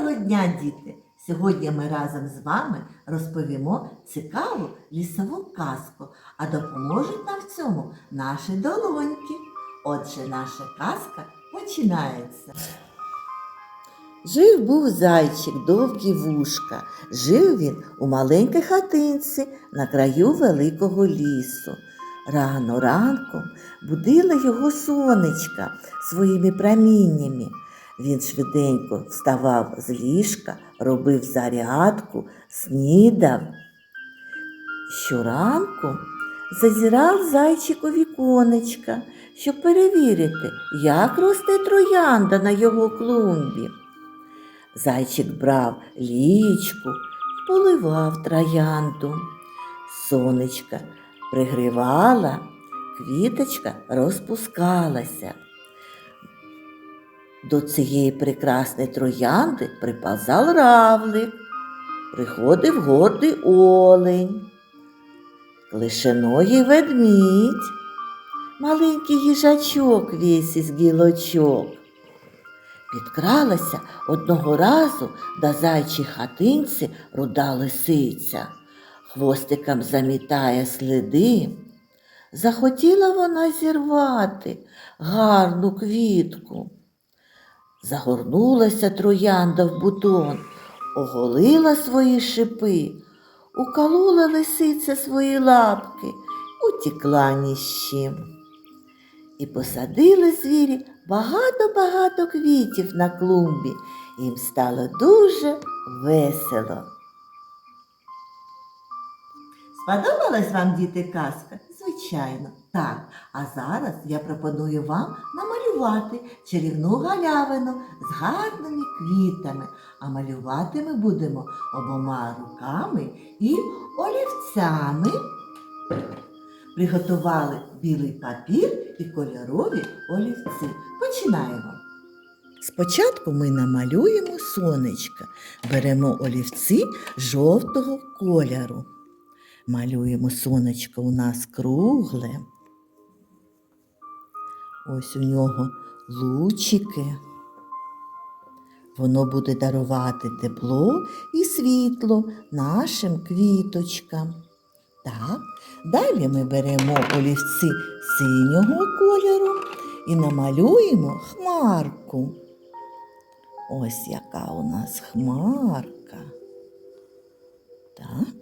Доброго дня, діти! Сьогодні ми разом з вами розповімо цікаву лісову казку, а допоможуть нам в цьому наші долоньки. Отже, наша казка починається. Жив був зайчик довгі вушка. Жив він у маленькій хатинці на краю великого лісу. Рано ранком будила його сонечка своїми проміннями. Він швиденько вставав з ліжка, робив зарядку, снідав. Щоранку зазирав зайчик у віконечка, щоб перевірити, як росте троянда на його клумбі. Зайчик брав лічку і поливав троянду. Сонечка пригрівала, квіточка розпускалася. До цієї прекрасної троянди приповзав равлик, приходив гордий олень, клишеногий ведмідь, маленький їжачок весь із гілочок. Підкралася одного разу до зайчій хатинці руда лисиця, хвостиком замітає сліди. Захотіла вона зірвати гарну квітку. Загорнулася троянда в бутон, оголила свої шипи, уколола лисиця свої лапки, утікла ні з чим. І посадили звірі багато-багато квітів на клумбі. Їм стало дуже весело. Сподобалась вам, діти, казка? Звичайно, так. А зараз я пропоную вам намалювати чарівну галявину з гарними квітами. А малювати ми будемо обома руками і олівцями. Приготували білий папір і кольорові олівці. Починаємо. Спочатку ми намалюємо сонечка, беремо олівці жовтого кольору. Малюємо сонечко у нас кругле. Ось у нього лучики. Воно буде дарувати тепло і світло нашим квіточкам. Так, далі ми беремо олівці синього кольору і намалюємо хмарку. Ось яка у нас хмарка. Так.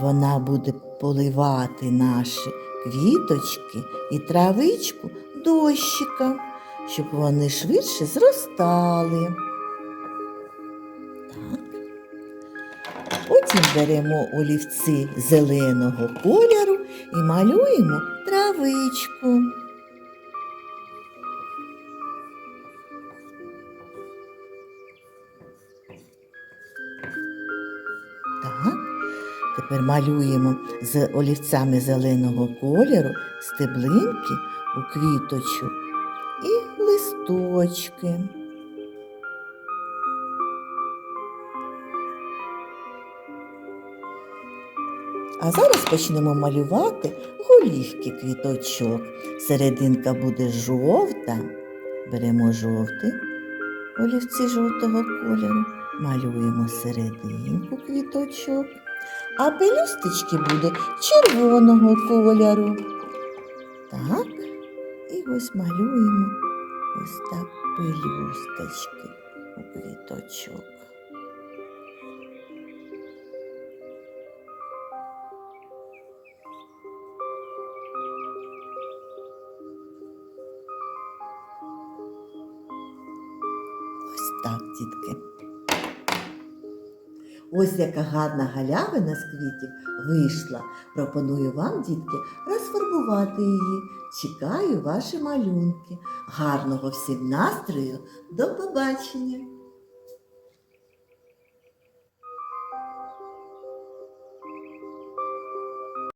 Вона буде поливати наші квіточки і травичку дощика, щоб вони швидше зростали. Потім беремо олівці зеленого кольору і малюємо травичку. Тепер малюємо з олівцями зеленого кольору стеблинки у квіточок і листочки. А зараз почнемо малювати голівки квіточок. Серединка буде жовта. Беремо жовтий олівці жовтого кольору, малюємо серединку квіточок, а пелюсточки буде червоного кольору. Так, і ось малюємо ось так пелюсточки у квіточок. Ось так, дітки. Ось яка гарна галявина з квітів вийшла. Пропоную вам, дітки, розфарбувати її. Чекаю ваші малюнки. Гарного всім настрою. До побачення!